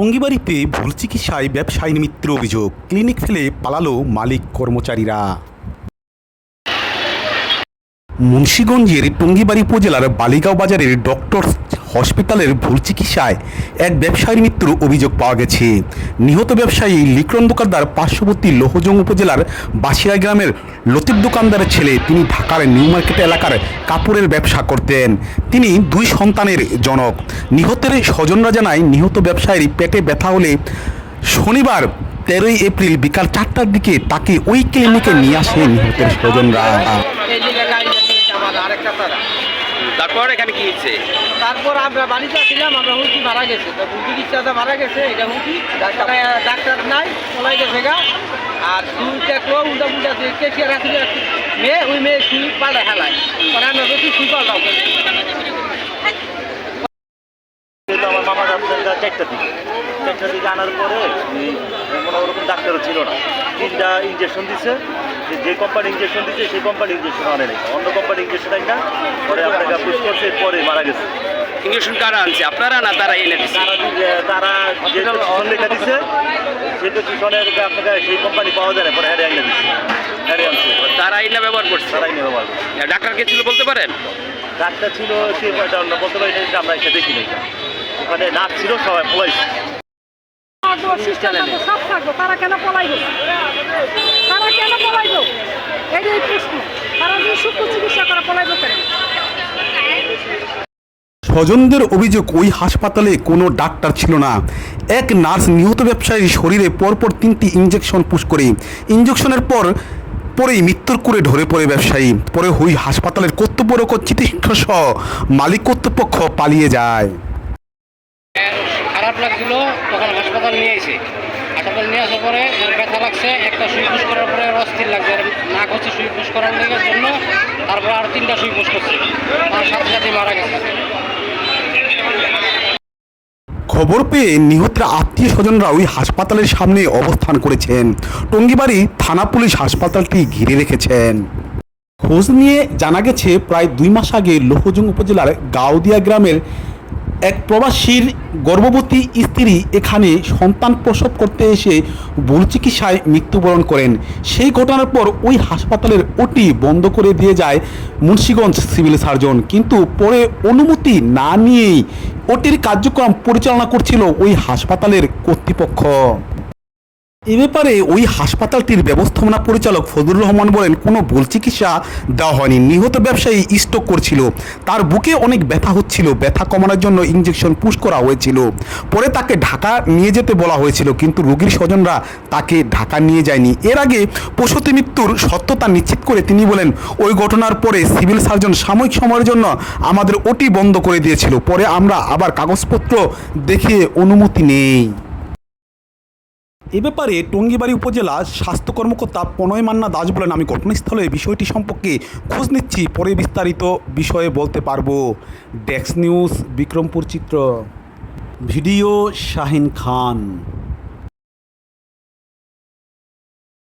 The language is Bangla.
টঙ্গিবাড়িতে ভুল চিকিৎসায় ব্যবসায়ী মিত্র অভিযোগ। ক্লিনিক ফেলে পালালো মালিক কর্মচারীরা। মুন্সীগঞ্জের টঙ্গিবাড়ি উপজেলার বালিগাঁও বাজারের ডক্টর হসপিটালের ভুল চিকিৎসায় এক ব্যবসায়ীর মৃত্যুর অভিযোগ পাওয়া গেছে। নিহত ব্যবসায়ী লিক্রন দোকানদার পার্শ্ববর্তী লোহজং উপজেলার বাসিরা গ্রামের লতিফ দোকানদারের ছেলে। তিনি ঢাকার নিউ মার্কেট এলাকার কাপড়ের ব্যবসা করতেন। তিনি দুই সন্তানের জনক। নিহতের স্বজনরা জানায়, নিহত ব্যবসায়ীর পেটে ব্যথা হলে শনিবার তেরোই এপ্রিল বিকাল চারটার দিকে তাকে ওই ক্লিনিকে নিয়ে আসে নিহতের স্বজনরা। তারপর এখানে কি হচ্ছে তারপর আমরা বাড়িতে ছিলাম আমরা হুঁকি মারা গেছে। তো চিকিৎসাটা মারা গেছে এটা হুঁকি ডাক্তার ডাক্তার নাই চলাই গেছে গা। আর সুই দেখল উল্টা উল্টা কেসিয়া রাখছিল মেয়ে ওই মেয়ে সুই পাল্টা হেলায় পরে আমরা বেশি সুই পাল্টাও কিন্তু আমার মামা যাচ্ছে চারটার দিকে চারটার দিকে আনার পরে কোনো ওরকম ডাক্তারও ছিল না। তিনটা ইঞ্জেকশন দিছে। যে যে কোম্পানি ইঞ্জেকশন দিচ্ছে সেই কোম্পানি ইঞ্জেকশন আনে নাই। অন্য কোম্পানি ইঞ্জেকশন আই না পরে আপনাকে পুষ করছে পরে মারা গেছে। ইঞ্জেকশন কারা আনছে? আপনারা না তারা এনে দিচ্ছে তারা যে- তারা যে প্রেসক্রিপশন লেখা দিচ্ছে সেই প্রেসক্রিপশনের আপনাকে সেই কোম্পানি পাওয়া যায় না পরে হ্যারে আইনে দিচ্ছে হ্যারে আনছে। তারা এনে ব্যবহার করছে? তারাই নেবে পারবে ডাক্তার কে ছিল বলতে পারেন? ডাক্তার ছিল সে অন্য বলতে পারি না, আমরা এসে দেখি নাই। ওখানে নাচ ছিল সবাই পলাইছে। সব থাকব তারা কেন পলাইব? তারা পলাইব প্রশ্ন। তারা যদি চিকিৎসা করে পলাইব কেন? স্বজনদের অভিযোগ, ওই হাসপাতালে কোনো ডাক্তার ছিল না। এক নার্স নিহত ব্যবসায়ীর শরীরে পরপর তিনটি ইঞ্জেকশন পুশ করে। ইঞ্জেকশনের পর পরেই মৃত্যুর করে ধরে পড়ে ব্যবসায়ী। পরে ওই হাসপাতালের কর্তব্যরত চিকিৎসক সহ মালিক কর্তৃপক্ষ পালিয়ে যায়। খারাপ লাগছিল, তখন হাসপাতাল নিয়ে এসে হাসপাতাল নিয়ে আসার পরে এর ব্যথা লাগছে, একটা সুই পুষ করার পরে অস্থির লাগছে। এর নাক হচ্ছে সুই পুষ করার লেগে জন্য তারপর আর তিনটা সুই পুষ করছে। তার সাথে সাথে মারা গেছে। খবর পেয়ে নিহতের আত্মীয় স্বজনরা ওই হাসপাতালের সামনে অবস্থান করেছেন। টঙ্গিবাড়ি থানা পুলিশ হাসপাতালটি ঘিরে রেখেছেন। খোঁজ নিয়ে জানা গেছে, প্রায় দুই মাস আগে লোহজং উপজেলার গাউদিয়া গ্রামের এক প্রবাসীর গর্ভবতী স্ত্রী এখানে সন্তান প্রসব করতে এসে ভুল চিকিৎসায় মৃত্যুবরণ করেন। সেই ঘটনার পর ওই হাসপাতালের ওটি বন্ধ করে দিয়ে যায় মুন্সীগঞ্জ সিভিল সার্জন। কিন্তু পরে অনুমতি না নিয়েই ওটির কার্যক্রম পরিচালনা করছিল ওই হাসপাতালের কর্তৃপক্ষ। এ ব্যাপারে ওই হাসপাতালটির ব্যবস্থাপনা পরিচালক ফজলুর রহমান বলেন, কোনো ভুল চিকিৎসা দেওয়া হয়নি। নিহত ব্যবসায়ী স্ট্রোক করছিল। তার বুকে অনেক ব্যথা হচ্ছিল। ব্যথা কমানোর জন্য ইঞ্জেকশন পুশ করা হয়েছিল। পরে তাকে ঢাকা নিয়ে যেতে বলা হয়েছিল, কিন্তু রোগীর স্বজনরা তাকে ঢাকা নিয়ে যায়নি। এর আগে প্রসূতি মৃত্যুর সত্যতা নিশ্চিত করে তিনি বলেন, ওই ঘটনার পরে সিভিল সার্জন সাময়িক সময়ের জন্য আমাদের ওটি বন্ধ করে দিয়েছিল। পরে আমরা আবার কাগজপত্র দেখে অনুমতি নেই। এ ব্যাপারে টঙ্গিবাড়ি উপজেলা স্বাস্থ্য কর্মকর্তা প্রণয় মান্না দাস বলেন, আমি ঘটনাস্থলে বিষয়টি সম্পর্কে খোঁজ নিচ্ছি, পরে বিস্তারিত বিষয়ে বলতে পারব। ডেক্স নিউজ, বিক্রমপুর চিত্র, ভিডিও শাহিন খান।